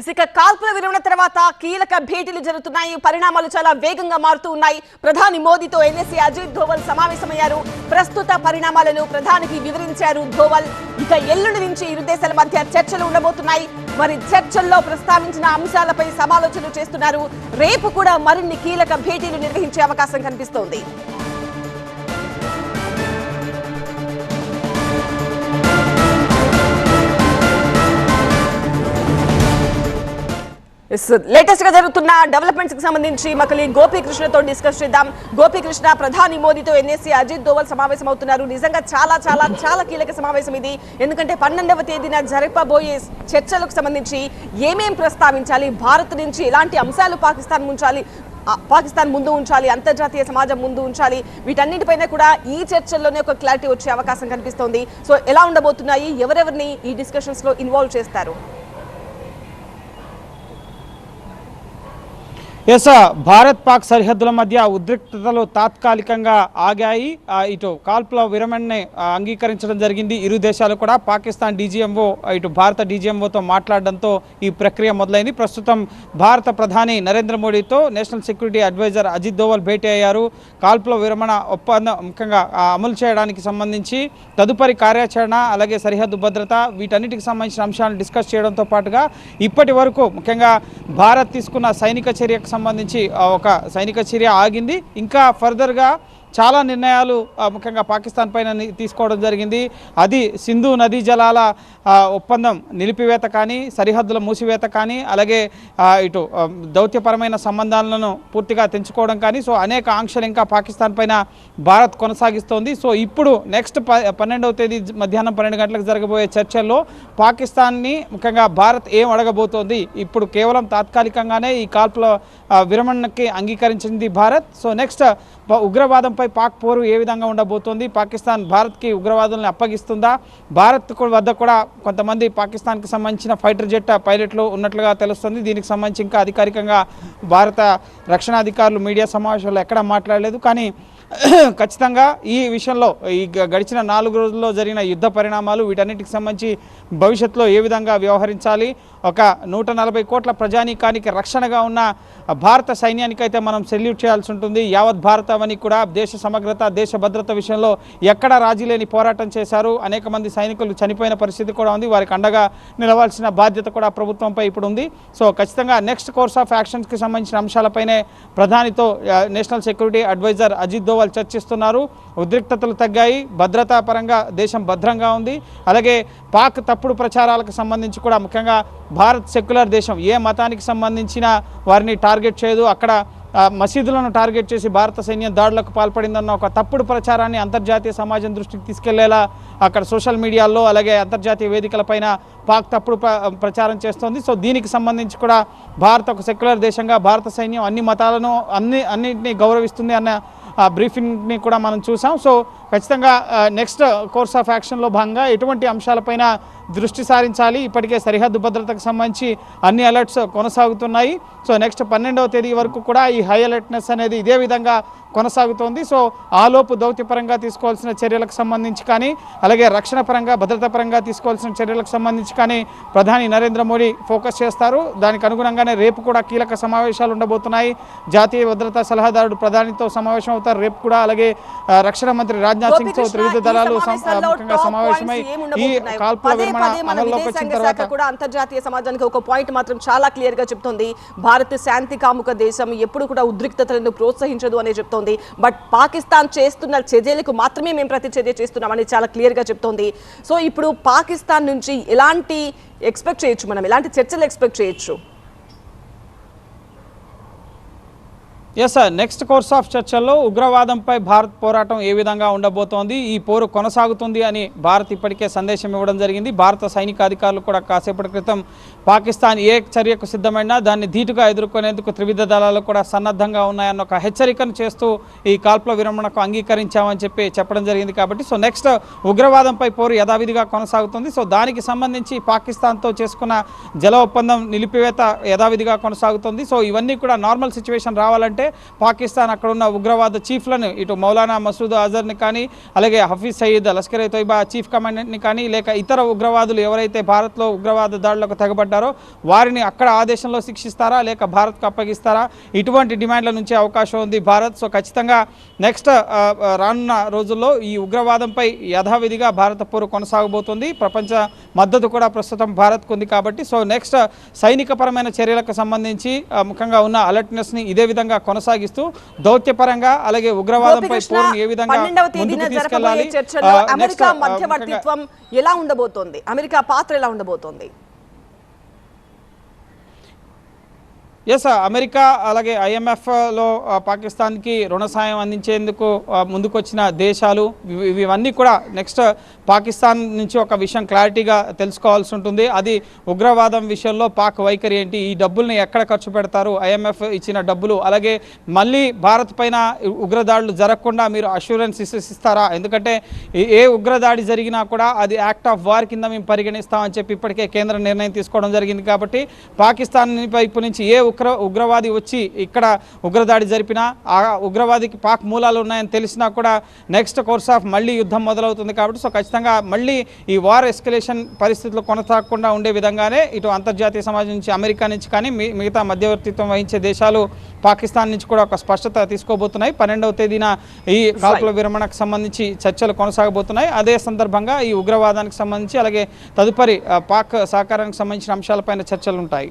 ఇసుక కాల్పుల విరమణ తర్వాత కీలక భేటీలు జరుగుతున్నాయి. పరిణామాలు చాలా వేగంగా మారుతూ ఉన్నాయి. ప్రధాని మోదీతో ఎన్ఎస్సీ అజిత్ ధోవల్ సమావేశమయ్యారు. ప్రస్తుత పరిణామాలను ప్రధానికి వివరించారు ధోవల్ ఇక ఎల్లుండి నుంచి ఇరు దేశాల మధ్య చర్చలు ఉండబోతున్నాయి. మరి చర్చల్లో ప్రస్తావించిన అంశాలపై సమాలోచనలు చేస్తున్నారు. రేపు కూడా మరిన్ని కీలక భేటీలు నిర్వహించే అవకాశం కనిపిస్తోంది. లేటెస్ట్గా జరుగుతున్న డెవలప్మెంట్స్కి సంబంధించి మకలి గోపీకృష్ణతో డిస్కస్ చేద్దాం. గోపీకృష్ణ ప్రధాని మోదీతో ఎన్ఎస్సీ అజిత్ దోవల్ సమావేశం అవుతున్నారు నిజంగా చాలా చాలా చాలా కీలక సమావేశం ఇది. ఎందుకంటే పన్నెండవ తేదీన జరపబోయే చర్చలకు సంబంధించి ఏమేం ప్రస్తావించాలి భారత్ నుంచి ఎలాంటి అంశాలు పాకిస్తాన్ ఉంచాలి పాకిస్తాన్ ముందు ఉంచాలి అంతర్జాతీయ సమాజం ముందు ఉంచాలి వీటన్నిటిపైన కూడా ఈ చర్చల్లోనే ఒక క్లారిటీ వచ్చే అవకాశం కనిపిస్తోంది. సో ఎలా ఉండబోతున్నాయి ఎవరెవరిని ఈ డిస్కషన్స్లో ఇన్వాల్వ్ చేస్తారు? ఎస్ భారత్ పాక్ సరిహద్దుల మధ్య ఉద్రిక్తతలు తాత్కాలికంగా ఆగాయి ఇటు కాల్పుల విరమణని అంగీకరించడం జరిగింది ఇరు దేశాలు కూడా పాకిస్తాన్ డీజీఎంఓ ఇటు భారత డీజీఎంఓతో మాట్లాడడంతో ఈ ప్రక్రియ మొదలైంది ప్రస్తుతం భారత ప్రధాని నరేంద్ర మోడీతో national security adviser Ajit Doval భేటీ అయ్యారు కాల్పుల విరమణ ఒప్పందం ముఖ్యంగా అమలు చేయడానికి సంబంధించి తదుపరి కార్యాచరణ అలాగే సరిహద్దు భద్రత వీటన్నిటికి సంబంధించిన అంశాలను డిస్కస్ చేయడంతో పాటుగా ఇప్పటి ముఖ్యంగా భారత్ తీసుకున్న సైనిక చర్యకు సంబంధించి ఒక సైనిక చర్య ఆగింది. ఇంకా ఫర్దర్గా చాలా నిర్ణయాలు ముఖ్యంగా పాకిస్తాన్ పైన తీసుకోవడం జరిగింది. అది సింధు నదీ జలాల ఒప్పందం నిలిపివేత కానీ సరిహద్దుల మూసివేత కానీ అలాగే ఇటు దౌత్యపరమైన సంబంధాలను పూర్తిగా తెంచుకోవడం కానీ సో అనేక ఆంక్షలు ఇంకా పాకిస్తాన్ పైన భారత్ కొనసాగిస్తోంది. సో ఇప్పుడు నెక్స్ట్ ప పన్నెండవ తేదీ మధ్యాహ్నం పన్నెండు గంటలకు జరగబోయే చర్చల్లో పాకిస్తాన్ని ముఖ్యంగా భారత్ ఏం అడగబోతోంది? ఇప్పుడు కేవలం తాత్కాలికంగానే ఈ కాల్పుల విరమణకి అంగీకరించింది భారత్. సో నెక్స్ట్ ఉగ్రవాదంపై ఉగ్రవాదంపై పాక్ పోరు ఏ విధంగా ఉండబోతోంది? పాకిస్తాన్ భారత్కి ఉగ్రవాదులను అప్పగిస్తుందా? భారత్ వద్ద కూడా కొంతమంది పాకిస్తాన్కి సంబంధించిన ఫైటర్ జెట్ పైలట్లు ఉన్నట్లుగా తెలుస్తుంది. దీనికి సంబంధించి ఇంకా అధికారికంగా భారత రక్షణ అధికారులు మీడియా సమావేశంలో ఎక్కడా మాట్లాడలేదు. కానీ ఖచ్చితంగా ఈ విషయంలో ఈ గడిచిన నాలుగు రోజుల్లో జరిగిన యుద్ధ పరిణామాలు వీటన్నిటికి సంబంధించి భవిష్యత్తులో ఏ విధంగా వ్యవహరించాలి? ఒక నూట నలభై కోట్ల ప్రజానీకానికి రక్షణగా ఉన్న భారత సైన్యానికైతే మనం సెల్యూట్ చేయాల్సి ఉంటుంది. యావత్ భారతవని కూడా దేశ సమగ్రత దేశ భద్రత విషయంలో ఎక్కడ రాజీ లేని పోరాటం చేశారు. అనేక మంది సైనికులు చనిపోయిన పరిస్థితి కూడా ఉంది. వారికి అండగా నిలవాల్సిన బాధ్యత కూడా ప్రభుత్వంపై ఇప్పుడు ఉంది. సో ఖచ్చితంగా నెక్స్ట్ కోర్స్ ఆఫ్ యాక్షన్స్కి సంబంధించిన అంశాలపైనే ప్రధానితో నేషనల్ సెక్యూరిటీ అడ్వైజర్ అజిత్ వాళ్ళు చర్చిస్తున్నారు. ఉద్రిక్తతలు తగ్గాయి. భద్రతా పరంగా దేశం భద్రంగా ఉంది. అలాగే పాక్ తప్పుడు ప్రచారాలకు సంబంధించి కూడా ముఖ్యంగా భారత్ సెక్యులర్ దేశం ఏ మతానికి సంబంధించిన వారిని టార్గెట్ చేయదు. అక్కడ మసీదులను టార్గెట్ చేసి భారత సైన్యం దాడులకు పాల్పడిందన్న ఒక తప్పుడు ప్రచారాన్ని అంతర్జాతీయ సమాజం దృష్టికి తీసుకెళ్ళేలా అక్కడ సోషల్ మీడియాలో అలాగే అంతర్జాతీయ వేదికలపైన పాక్ తప్పుడు ప్రచారం చేస్తోంది. సో దీనికి సంబంధించి కూడా భారత్ ఒక సెక్యులర్ దేశంగా భారత సైన్యం అన్ని మతాలను అన్ని అన్నింటినీ గౌరవిస్తుంది అన్న బ్రీఫింగ్ని కూడా మనం చూసాం. సో ఖచ్చితంగా నెక్స్ట్ కోర్స్ ఆఫ్ యాక్షన్లో భాగంగా ఎటువంటి అంశాలపైన దృష్టి సారించాలి. ఇప్పటికే సరిహద్దు భద్రతకు సంబంధించి అన్ని అలర్ట్స్ కొనసాగుతున్నాయి. సో నెక్స్ట్ పన్నెండవ తేదీ వరకు కూడా ఈ హై అలర్ట్నెస్ అనేది ఇదే విధంగా కొనసాగుతోంది. సో ఆలోపు దౌత్యపరంగా తీసుకోవాల్సిన చర్యలకు సంబంధించి కానీ అలాగే రక్షణ పరంగా భద్రతా పరంగా తీసుకోవాల్సిన చర్యలకు సంబంధించి కానీ ప్రధాని నరేంద్ర మోడీ ఫోకస్ చేస్తారు. దానికి అనుగుణంగానే రేపు కూడా కీలక సమావేశాలు ఉండబోతున్నాయి. జాతీయ భద్రతా సలహాదారుడు ప్రధానితో సమావేశం అవుతారు. రేపు కూడా అలాగే రక్షణ మంత్రి రాజ్నాథ్ సింగ్తో త్రివిధ దళాలు ముఖ్యంగా సమావేశమై ఈ? కాల్పుల విరమణ అమల్లోకి వచ్చిన తర్వాత కూడా అంతర్జాతీయ సమాజానికి ఒక పాయింట్ మాత్రం చాలా క్లియర్గా చెప్తోంది భారత్ శాంతి కాముక దేశం ఎప్పుడు కూడా ఉద్రిక్తతలను ప్రోత్సహించదు అనే చెప్తోంది. బట్ పాకిస్తాన్ చేస్తున్న చర్యలకు మాత్రమే మేము ప్రతి చర్య చేస్తున్నామని చాలా క్లియర్గా చెప్తోంది. సో ఇప్పుడు పాకిస్తాన్ నుంచి ఎలాంటి ఎక్స్పెక్ట్ చేయొచ్చు మనం? ఎలాంటి చర్చలు ఎక్స్పెక్ట్ చేయొచ్చు? Yes sir next course of చర్చల్లో ఉగ్రవాదంపై భారత్ పోరాటం ఏ విధంగా ఉండబోతోంది ఈ పోరు కొనసాగుతుంది అని భారత్ ఇప్పటికే సందేశం ఇవ్వడం జరిగింది. భారత సైనిక అధికారులు కూడా కాసేపటి క్రితం పాకిస్తాన్ ఏ చర్యకు సిద్ధమైనా దాన్ని ధీటుగా ఎదుర్కొనేందుకు త్రివిధ దళాలు కూడా సన్నద్ధంగా ఉన్నాయన్న ఒక హెచ్చరికను చేస్తూ ఈ కాల్పుల విరమణకు అంగీకరించామని చెప్పి చెప్పడం జరిగింది కాబట్టి సో నెక్స్ట్ ఉగ్రవాదంపై పోరు యథావిధిగా కొనసాగుతుంది. సో దానికి సంబంధించి పాకిస్తాన్తో చేసుకున్న జల ఒప్పందం నిలిపివేత యథావిధిగా కొనసాగుతుంది. సో ఇవన్నీ కూడా నార్మల్ సిచ్యువేషన్ రావాలంటే పాకిస్తాన్ అక్కడున్న ఉగ్రవాద చీఫ్లను ఇటు మౌలానా మసూద్ అజర్ని కానీ అలాగే హఫీజ్ సయీద్ లష్కర్ ఏ చీఫ్ కమాండెంట్ని కానీ లేక ఇతర ఉగ్రవాదులు ఎవరైతే భారత్లో ఉగ్రవాద దాడులకు తెగబడ్డారో వారిని అక్కడ ఆ దేశంలో శిక్షిస్తారా లేక భారత్కు అప్పగిస్తారా? ఇటువంటి డిమాండ్ల నుంచి అవకాశం ఉంది భారత్. సో ఖచ్చితంగా నెక్స్ట్ రానున్న రోజుల్లో ఈ ఉగ్రవాదంపై యథావిధిగా భారత పోరు కొనసాగబోతుంది. ప్రపంచ మద్దతు కూడా ప్రస్తుతం భారత్కు ఉంది కాబట్టి సో నెక్స్ట్ సైనికపరమైన చర్యలకు సంబంధించి ముఖ్యంగా ఉన్న అలర్ట్నెస్ని ఇదే విధంగా కొనసాగిస్తూ దౌత్యపరంగా అలాగే ఉగ్రవాదంపై పోరును ఏ విధంగా ముందుకు తీసుకెళ్ళాలి అమెరికా మధ్యవర్తిత్వం ఎలా ఉండబోతోంది? అమెరికా పాత్ర ఎలా ఉండబోతోంది? ఎస్ అమెరికా అలాగే ఐఎంఎఫ్లో పాకిస్తాన్కి రుణ సాయం అందించేందుకు ముందుకొచ్చిన దేశాలు ఇవి- ఇవన్నీ కూడా నెక్స్ట్ పాకిస్తాన్ నుంచి ఒక విషయం క్లారిటీగా తెలుసుకోవాల్సి ఉంటుంది. అది ఉగ్రవాదం విషయంలో పాక్ వైఖరి ఏంటి? ఈ డబ్బుల్ని ఎక్కడ ఖర్చు పెడతారు? ఐఎంఎఫ్ ఇచ్చిన డబ్బులు అలాగే మళ్ళీ భారత్ పైన ఉగ్రదాడులు జరగకుండా మీరు అష్యూరెన్స్ ఇస్తారా? ఎందుకంటే ఏ- ఏ ఉగ్రదాడి జరిగినా కూడా అది యాక్ట్ ఆఫ్ వార్ కింద మేము పరిగణిస్తామని చెప్పి ఇప్పటికే కేంద్ర నిర్ణయం తీసుకోవడం జరిగింది కాబట్టి పాకిస్తాన్ వైపు నుంచి ఏ ఉగ్ర ఉగ్రవాది వచ్చి ఇక్కడ ఉగ్రదాడి జరిపినా ఆ ఉగ్రవాదికి పాక్ మూలాలు ఉన్నాయని తెలిసినా కూడా నెక్స్ట్ కోర్స్ ఆఫ్ మళ్ళీ యుద్ధం మొదలవుతుంది కాబట్టి సో ఖచ్చితంగా మళ్ళీ ఈ వార్ ఎస్కలేషన్ పరిస్థితులు కొనసాగకుండా ఉండే విధంగానే ఇటు అంతర్జాతీయ సమాజం నుంచి అమెరికా నుంచి కానీ మిగతా మధ్యవర్తిత్వం వహించే దేశాలు పాకిస్తాన్ నుంచి కూడా ఒక స్పష్టత తీసుకోబోతున్నాయి. పన్నెండవ తేదీన ఈ కాల్పుల విరమణకు సంబంధించి చర్చలు కొనసాగబోతున్నాయి. అదే సందర్భంగా ఈ ఉగ్రవాదానికి సంబంధించి అలాగే తదుపరి పాక్ సహకారానికి సంబంధించిన అంశాలపైన చర్చలు ఉంటాయి.